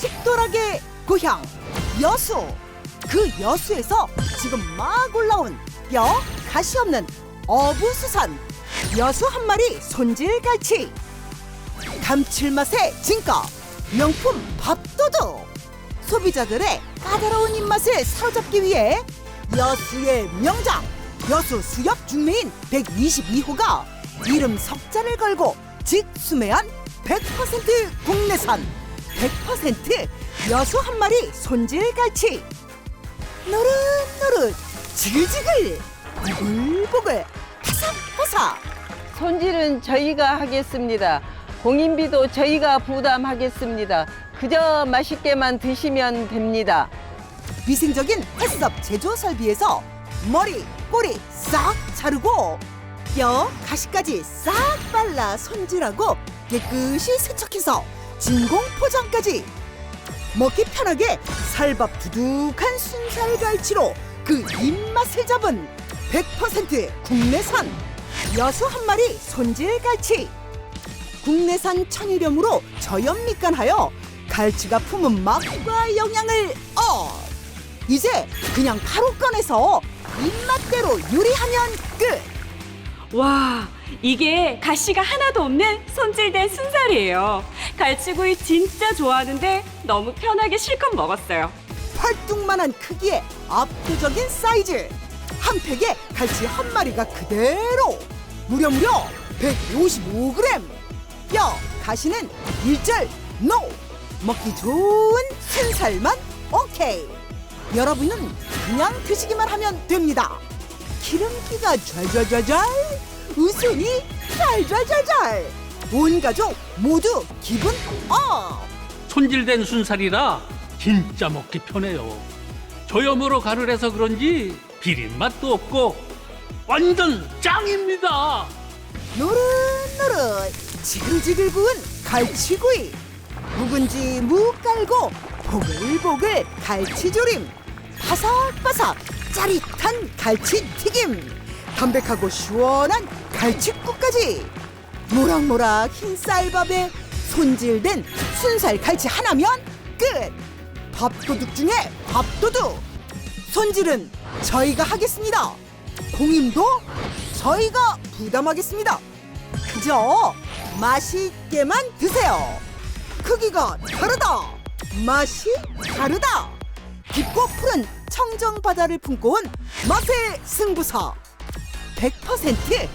식도락의 고향 여수. 그 여수에서 지금 막 올라온 뼈 가시 없는 어부수산. 여수 한 마리 손질갈치. 감칠맛의 진가 명품 밥도둑. 소비자들의 까다로운 입맛을 사로잡기 위해 여수의 명장 여수 수협 중매인 122호가 이름 석자를 걸고 직수매한 100% 국내산 100% 여수 한 마리 손질갈치 노릇노릇 지글지글 보글보글 바삭바삭 손질은 저희가 하겠습니다. 공인비도 저희가 부담하겠습니다. 그저 맛있게만 드시면 됩니다. 위생적인 햇섭 제조 설비에서 머리, 꼬리 싹 자르고 뼈, 가시까지 싹 발라 손질하고 깨끗이 세척해서 진공 포장까지. 먹기 편하게 살밥 두둑한 순살 갈치로 그 입맛을 잡은 100% 국내산 여수 한 마리 손질 갈치. 국내산 천일염으로 저염mit간하여 갈치가 품은 맛과 영양을 어 이제 그냥 바로 꺼내서 입맛대로 요리하면 끝. 와, 이게 가시가 하나도 없는 손질된 순살이에요. 갈치구이 진짜 좋아하는데 너무 편하게 실컷 먹었어요. 팔뚝만한 크기의 압도적인 사이즈. 한 팩에 갈치 한 마리가 그대로. 무려 무려 155g 뼈 가시는 일절 노. 먹기 좋은 순살만 오케이. 여러분은 그냥 드시기만 하면 됩니다. 기름기가 잘잘잘잘 웃음이 잘잘잘잘 온 가족 모두 기분 업 손질된 순살이라 진짜 먹기 편해요. 저염으로 간을 해서 그런지 비린 맛도 없고 완전 짱입니다. 노릇노릇 지글지글 구운 갈치구이 묵은지 무 깔고 보글보글 갈치조림 바삭바삭 짜릿한 갈치튀김 담백하고 시원한 갈치국까지 모락모락 흰 쌀밥에 손질된 순살 갈치 하나면 끝 밥도둑 중에 밥도둑 손질은 저희가 하겠습니다 공임도 저희가 부담하겠습니다. 그저 맛있게만 드세요. 크기가 다르다. 맛이 다르다. 깊고 푸른 청정 바다를 품고 온 맛의 승부사. 100%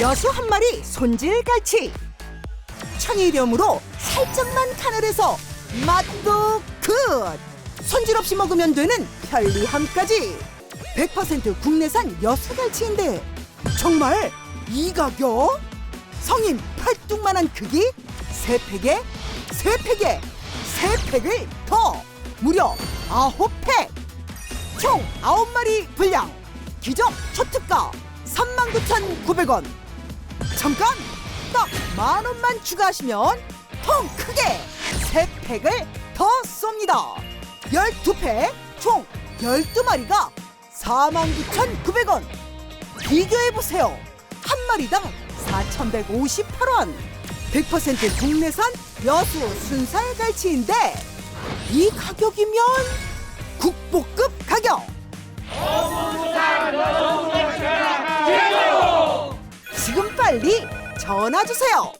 여수 한 마리 손질 갈치. 천일염으로 살짝만 간을 해서 맛도 굿. 손질 없이 먹으면 되는 편리함까지. 100% 국내산 여수갈치인데 정말 이 가격? 성인 팔뚝만한 크기 세 팩에 세 팩에 세 팩을 더 무려 아홉 팩. 총 아홉 마리 분량 기적 초특가 39,900원. 잠깐 딱 만 원만 추가하시면 통 크게 세 팩을 더 쏩니다. 12팩 총 12마리가 49,900원. 비교해 보세요. 한 마리당 4,158원. 100% 국내산 여수 순살 갈치인데 이 가격이면 국보급 가격. 빨리 전화 주세요.